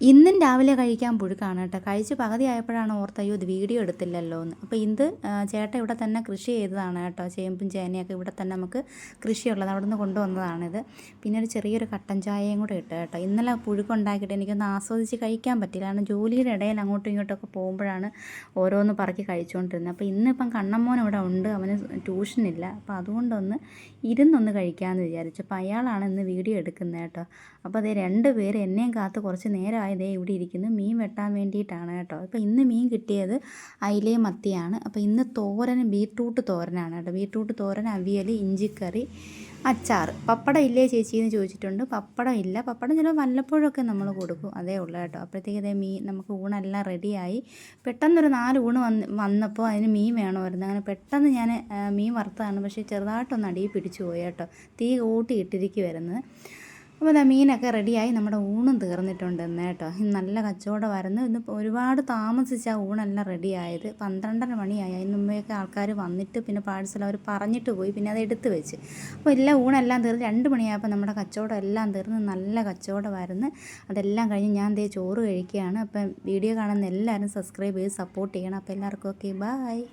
ഇന്നും രാവിലെ കഴിക്കാൻ പുഴുക്കാണ് കേട്ടോ. കഴിച്ച് പകുതി ആയപ്പോഴാണ് ഓർത്ത് അയ്യോ ഇത് വീഡിയോ എടുത്തില്ലല്ലോ എന്ന്. അപ്പോൾ ഇത് ചേട്ട ഇവിടെ തന്നെ കൃഷി ചെയ്തതാണ് കേട്ടോ. ചേമ്പും ചേനയൊക്കെ ഇവിടെ തന്നെ നമുക്ക് കൃഷിയുള്ളത് അവിടെ നിന്ന് കൊണ്ടുവന്നതാണിത്. പിന്നെ ഒരു ചെറിയൊരു കട്ടൻ ചായയും കൂടെ ഇട്ട് കേട്ടോ. ഇന്നലെ പുഴുക്കുണ്ടാക്കിയിട്ട് എനിക്കൊന്ന് ആസ്വദിച്ച് കഴിക്കാൻ പറ്റില്ല കാരണം ജോലിയുടെ ഇടയിൽ അങ്ങോട്ടും ഇങ്ങോട്ടൊക്കെ പോകുമ്പോഴാണ് ഓരോന്ന് പറക്കി കഴിച്ചുകൊണ്ടിരുന്നത്. അപ്പോൾ ഇന്നിപ്പം കണ്ണമ്മോൻ ഇവിടെ ഉണ്ട്. അവന് ട്യൂഷനില്ല അപ്പോൾ അതുകൊണ്ടൊന്ന് ഇരുന്നൊന്ന് കഴിക്കാമെന്ന് വിചാരിച്ചു. അപ്പോൾ അയാളാണ് ഇന്ന് വീഡിയോ എടുക്കുന്നത് കേട്ടോ. അപ്പോൾ അതേ രണ്ട് പേര് എന്നെയും കാത്ത് കുറച്ച് നേരമായി ദേ ഇവിടെ ഇരിക്കുന്നു. മീൻ വെട്ടാൻ വേണ്ടിയിട്ടാണ് കേട്ടോ. അപ്പോൾ ഇന്ന് മീൻ കിട്ടിയത് അയിലയും മത്തിയാണ്. അപ്പോൾ ഇന്ന് തോരൻ ബീട്രൂട്ട് തോരനാണ് കേട്ടോ. ബീട്രൂട്ട് തോരൻ അവിയൽ ഇഞ്ചിക്കറി അച്ചാർ. പപ്പടം ഇല്ലേ ചേച്ചി എന്ന് ചോദിച്ചിട്ടുണ്ട്. പപ്പടം ഇല്ല. പപ്പടം ചിലപ്പോൾ വല്ലപ്പോഴൊക്കെ നമ്മൾ കൊടുക്കും. അതേ ഉള്ളൂ കേട്ടോ. അപ്പോഴത്തേക്ക് ഇതേ മീൻ നമുക്ക് ഊണെല്ലാം റെഡിയായി. പെട്ടെന്നൊരു നാല് ഊണ് വന്ന് വന്നപ്പോൾ അതിന് മീൻ വേണമായിരുന്നു. അങ്ങനെ പെട്ടെന്ന് ഞാൻ മീൻ വറുത്തതാണ്. പക്ഷേ ചെറുതായിട്ടൊന്ന് അടിയിൽ പിടിച്ചു പോയി കേട്ടോ. തീ കൂട്ടി ഇട്ടിരിക്കുമായിരുന്നു അപ്പോൾ ഇതാ മീനൊക്കെ റെഡിയായി. നമ്മുടെ ഊണും തീർന്നിട്ടുണ്ട് ഇന്ന് കേട്ടോ. നല്ല കച്ചവടമായിരുന്നു ഇന്ന് ഒരുപാട് താമസിച്ച ഊണെല്ലാം റെഡിയായത്. പന്ത്രണ്ടര മണിയായി. അതിന് മുമ്പേയൊക്കെ ആൾക്കാർ വന്നിട്ട് പിന്നെ പാഴ്സൽ അവർ പറഞ്ഞിട്ട് പോയി. പിന്നെ അത് എടുത്ത് വെച്ച്. അപ്പോൾ എല്ലാം ഊണെല്ലാം തീർന്ന് രണ്ട് മണിയായപ്പോൾ നമ്മുടെ കച്ചവടം എല്ലാം തീർന്ന് നല്ല കച്ചവടമായിരുന്നു. അതെല്ലാം കഴിഞ്ഞ് ഞാൻ ദേ ചോറ് കഴിക്കുകയാണ്. അപ്പം വീഡിയോ കാണുന്ന എല്ലാവരും സബ്സ്ക്രൈബ് ചെയ്ത് സപ്പോർട്ട് ചെയ്യണം. അപ്പോൾ എല്ലാവർക്കും ഓക്കെ ബായ്